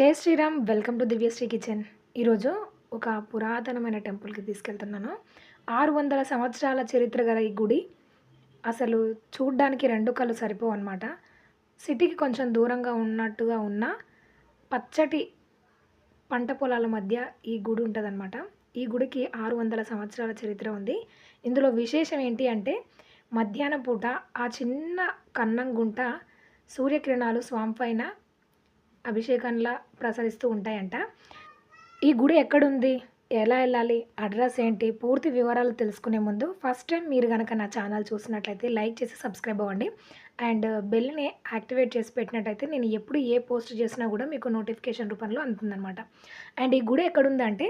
జై Shriram welcome to Divyashri kitchen. ఈరోజు ఒక పురాతనమైన టెంపుల్కి తీసుకెళ్తున్నాను. ఆరు వందల సంవత్సరాల చరిత్ర గల ఈ గుడి అసలు చూడ్డానికి రెండు కళ్ళు సరిపోవు అనమాట సిటీకి కొంచెం దూరంగా ఉన్నట్టుగా ఉన్న పచ్చటి పంట పొలాల మధ్య ఈ గుడి ఉంటుందన్నమాట. ఈ గుడికి ఆరు వందల సంవత్సరాల చరిత్ర ఉంది. ఇందులో విశేషం ఏంటి అంటే మధ్యాహ్నం పూట ఆ చిన్న కన్నం గుంట సూర్యకిరణాలు స్వామి పైన అభిషేకంలా ప్రసరిస్తూ ఉంటాయంట. ఈ గుడి ఎక్కడుంది? ఎలా వెళ్ళాలి? అడ్రస్ ఏంటి? పూర్తి వివరాలు తెలుసుకునే ముందు ఫస్ట్ టైం మీరు కనుక నా ఛానల్ చూసినట్లయితే లైక్ చేసి సబ్స్క్రైబ్ అవ్వండి. అండ్ బెల్ని యాక్టివేట్ చేసి పెట్టినట్టయితే నేను ఎప్పుడు ఏ పోస్ట్ చేసినా కూడా మీకు నోటిఫికేషన్ రూపంలో అందుతుందనమాట అండ్ ఈ గుడి ఎక్కడుందంటే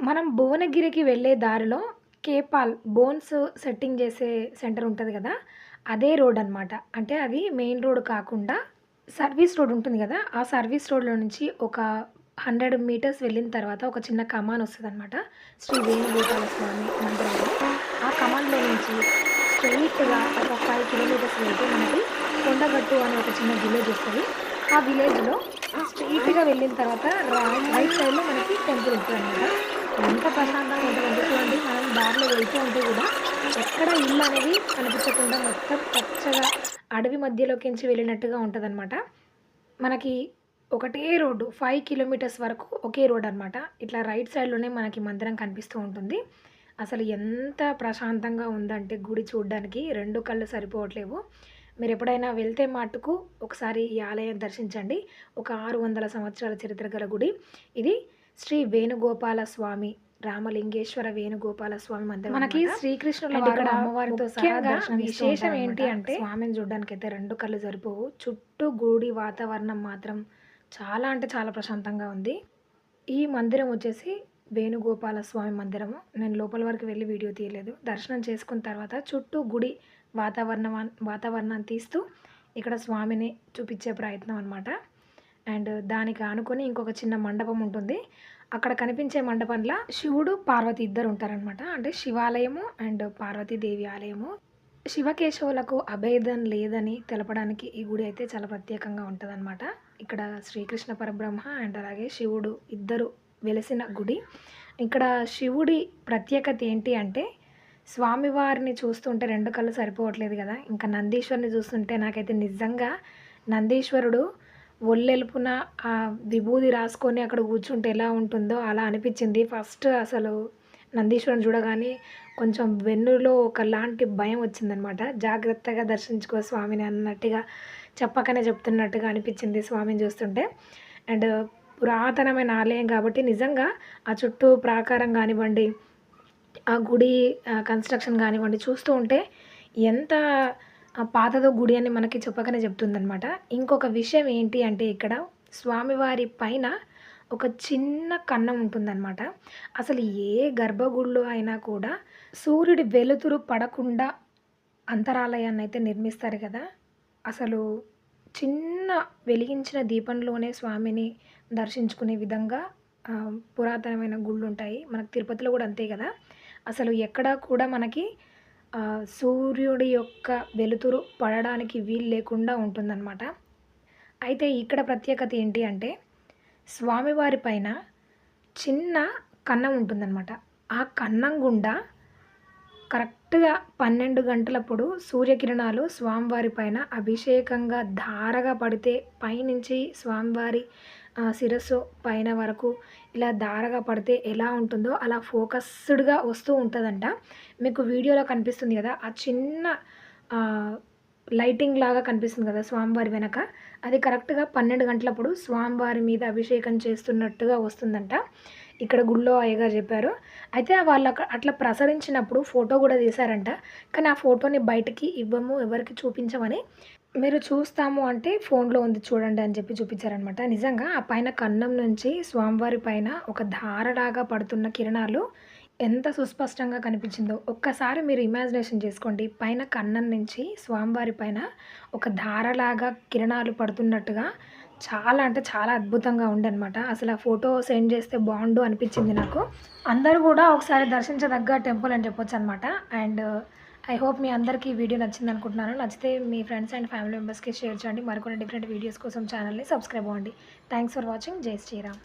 మనం భువనగిరికి వెళ్ళే దారిలో కేపాల్ బోన్స్ సెట్టింగ్ చేసే సెంటర్ ఉంటుంది కదా? అదే రోడ్ అనమాట అంటే అది మెయిన్ రోడ్ కాకుండా సర్వీస్ రోడ్ ఉంటుంది కదా ఆ సర్వీస్ రోడ్లో నుంచి ఒక హండ్రెడ్ మీటర్స్ వెళ్ళిన తర్వాత ఒక చిన్న కమాన్ వస్తుంది అనమాట శ్రీ వేణుగోపాల స్వామి మందిరంలో. ఆ కమాన్లో నుంచి స్ట్రైట్గా ఒక ఫైవ్ కిలోమీటర్స్ వెళ్తే మనకి కొండగట్టు అనే ఒక చిన్న విలేజ్ వస్తుంది. ఆ విలేజ్లో స్ట్రైట్గా వెళ్ళిన తర్వాత రైట్ సైడ్లో మనకి టెంపుల్ ఉంటుంది అనమాట ఎంత ప్రశాంతంగా ఉంటుందంటే చూడండి మనం దారిలో వెళ్తూ ఉంటే కూడా ఎక్కడ ఇల్లు అనేది కనిపించకుండా మొత్తం పచ్చగా అడవి మధ్యలోకించి వెళ్ళినట్టుగా ఉంటుందన్నమాట. మనకి ఒకటే రోడ్డు ఫైవ్ కిలోమీటర్స్ వరకు ఒకే రోడ్ అనమాట ఇట్లా రైట్ సైడ్లోనే మనకి మందిరం కనిపిస్తూ ఉంటుంది. అసలు ఎంత ప్రశాంతంగా ఉందంటే గుడి చూడడానికి రెండు కళ్ళు సరిపోవట్లేవు. మీరు ఎప్పుడైనా వెళ్తే మటుకు ఒకసారి ఈ ఆలయం దర్శించండి. ఒక ఆరు వందల సంవత్సరాల చరిత్ర గల గుడి. ఇది శ్రీ వేణుగోపాల స్వామి రామలింగేశ్వర వేణుగోపాల స్వామి మందిరం మనకి శ్రీకృష్ణుల అమ్మవారితో విశేషం. ఏంటి అంటే స్వామిని చూడడానికి అయితే రెండు కళ్ళు సరిపోవు. చుట్టూ గుడి వాతావరణం మాత్రం చాలా అంటే చాలా ప్రశాంతంగా ఉంది. ఈ మందిరం వచ్చేసి వేణుగోపాల స్వామి మందిరము. నేను లోపల వరకు వెళ్ళి వీడియో తీయలేదు. దర్శనం చేసుకున్న తర్వాత చుట్టూ గుడి వాతావరణం వాతావరణాన్ని తీస్తూ ఇక్కడ స్వామిని చూపించే ప్రయత్నం అనమాట అండ్ దానికి ఆనుకొని ఇంకొక చిన్న మండపం ఉంటుంది. అక్కడ కనిపించే మండపంలో శివుడు పార్వతి ఇద్దరు ఉంటారనమాట అంటే శివాలయము అండ్ పార్వతీదేవి ఆలయము. శివకేశవులకు అభేదం లేదని తెలపడానికి ఈ గుడి అయితే చాలా ప్రత్యేకంగా ఉంటుందన్నమాట. ఇక్కడ శ్రీకృష్ణ పరబ్రహ్మ అండ్ అలాగే శివుడు ఇద్దరు వెలిసిన గుడి. ఇక్కడ శివుడి ప్రత్యేకత ఏంటి అంటే స్వామివారిని చూస్తుంటే రెండు కళ్ళు సరిపోవట్లేదు కదా. ఇంకా నందీశ్వరుని చూస్తుంటే నాకైతే నిజంగా నందీశ్వరుడు ఒళ్ళెలుపున ఆ విభూది రాసుకొని అక్కడ కూర్చుంటే ఎలా ఉంటుందో అలా అనిపించింది. ఫస్ట్ అసలు నందీశ్వరుని చూడగానే కొంచెం వెన్నులో ఒకలాంటి భయం వచ్చిందనమాట. జాగ్రత్తగా దర్శించుకో స్వామిని అన్నట్టుగా చెప్పకనే చెప్తున్నట్టుగా అనిపించింది స్వామిని చూస్తుంటే. అండ్ పురాతనమైన ఆలయం కాబట్టి నిజంగా ఆ చుట్టూ ప్రాకారం కానివ్వండి ఆ గుడి కన్స్ట్రక్షన్ కానివ్వండి చూస్తూ ఉంటే ఎంత ఆ, పాతదో గుడి అని మనకి చెప్పకనే చెప్తుందనమాట ఇంకొక విషయం ఏంటి అంటే ఇక్కడ స్వామివారి పైన ఒక చిన్న కన్నం ఉంటుందన్నమాట. అసలు ఏ గర్భగుడిలో అయినా కూడా సూర్యుడి వెలుతురు పడకుండా అంతరాలయాన్ని అయితే నిర్మిస్తారు కదా. అసలు చిన్న వెలిగించిన దీపంలోనే స్వామిని దర్శించుకునే విధంగా పురాతనమైన గుళ్ళు ఉంటాయి. మనకు తిరుపతిలో కూడా అంతే కదా. అసలు ఎక్కడా కూడా మనకి సూర్యుడి యొక్క వెలుతురు పడడానికి వీలు లేకుండా ఉంటుందన్నమాట. అయితే ఇక్కడ ప్రత్యేకత ఏంటి అంటే స్వామివారి పైన చిన్న కన్నం ఉంటుందన్నమాట. ఆ కన్నం గుండా కరెక్ట్గా పన్నెండు గంటలప్పుడు సూర్యకిరణాలు స్వామివారి పైన అభిషేకంగా ధారగా పడితే పైనుంచి స్వామివారి శిరస్సు పైన వరకు ఇలా దారగా పడితే ఎలా ఉంటుందో అలా ఫోకస్డ్గా వస్తూ ఉంటుందంట. మీకు వీడియోలో కనిపిస్తుంది కదా ఆ చిన్న లైటింగ్ లాగా కనిపిస్తుంది కదా స్వామివారి వెనక. అది కరెక్ట్గా పన్నెండు గంటలప్పుడు స్వామివారి మీద అభిషేకం చేస్తున్నట్టుగా వస్తుందంట. ఇక్కడ గుళ్ళో అయ్యగారు చెప్పారు. అయితే వాళ్ళు అక్కడ అట్లా ప్రసరించినప్పుడు ఫోటో కూడా తీశారంట. కానీ ఆ ఫోటోని బయటకి ఇవ్వము ఎవరికి చూపించమని మీరు చూస్తాము అంటే ఫోన్లో ఉంది చూడండి అని చెప్పి చూపించారనమాట నిజంగా ఆ పైన కన్నం నుంచి స్వామివారి పైన ఒక ధారలాగా పడుతున్న కిరణాలు ఎంత సుస్పష్టంగా కనిపించిందో ఒక్కసారి మీరు ఇమాజినేషన్ చేసుకోండి. పైన కన్నం నుంచి స్వామివారి పైన ఒక ధారలాగా కిరణాలు పడుతున్నట్టుగా చాలా అంటే చాలా అద్భుతంగా ఉండనమాట అసలు ఆ ఫోటో సెండ్ చేస్తే బాగుండు అనిపించింది నాకు. అందరూ కూడా ఒకసారి దర్శించదగ్గ టెంపుల్ అని చెప్పొచ్చు అనమాట అండ్ ఐ హోప్ మీ అందరికీ ఈ వీడియో నచ్చింది అనుకుంటున్నాను. నచ్చితే మీ ఫ్రెండ్స్ అండ్ ఫ్యామిలీ మెంబర్స్కి షేర్ చేయండి. మరికొన్ని డిఫరెంట్ వీడియోస్ కోసం ఛానల్ని సబ్స్క్రైబ్ అవ్వండి. Thanks for watching. జై శ్రీరామ్.